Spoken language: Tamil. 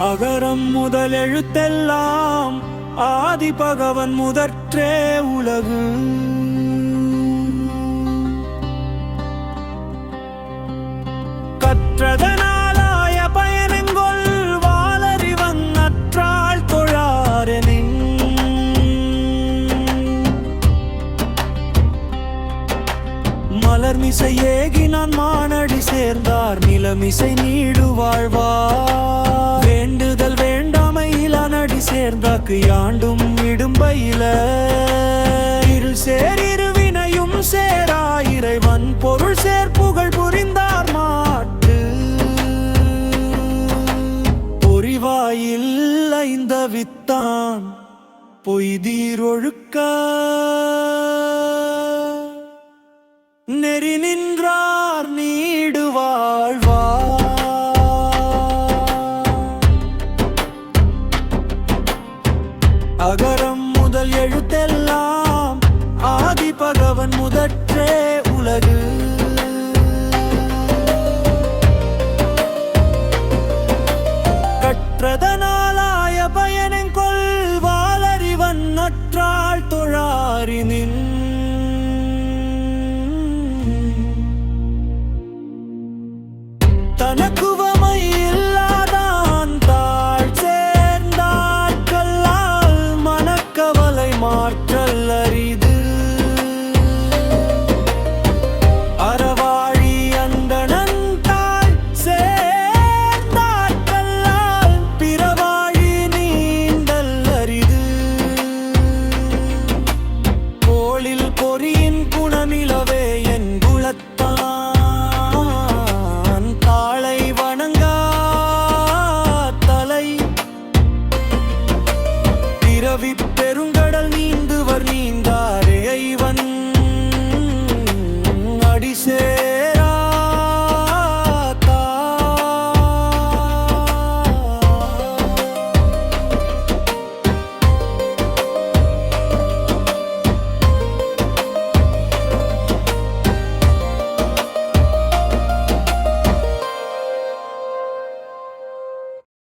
அகரம் முதல் எழுத்தெல்லாம் ஆதி பகவன் முதற்றே உலகு. கற்றதனாலாய பயனெங்கொள் வாலறிவன் அற்றாள் தொழாரனின். மலர்மிசை ஏகி நான் மானடி சேர்ந்தார் நிலமிசை நீடு வாழ்வார். சேர்ந்தாக்கு யாண்டும் இடும்பையில. இருள் சேரிரு வினையும் சேரா இறைவன் பொருள் சேர் புகழ் புரிந்தார் மாட்டு பொறிவாயில் ஐந்த வித்தான் பொய்தீர் ஒழுக்க. நெறி நின்றார் நீ முதல் எழுத்தெல்லாம் ஆதி பகவன் முதற்றே உலகு. கற்றதனாலாய பயனெங்கொள் வாளறிவன் நற்றாள் தொழாரி நின் ஆற்றல் அறிது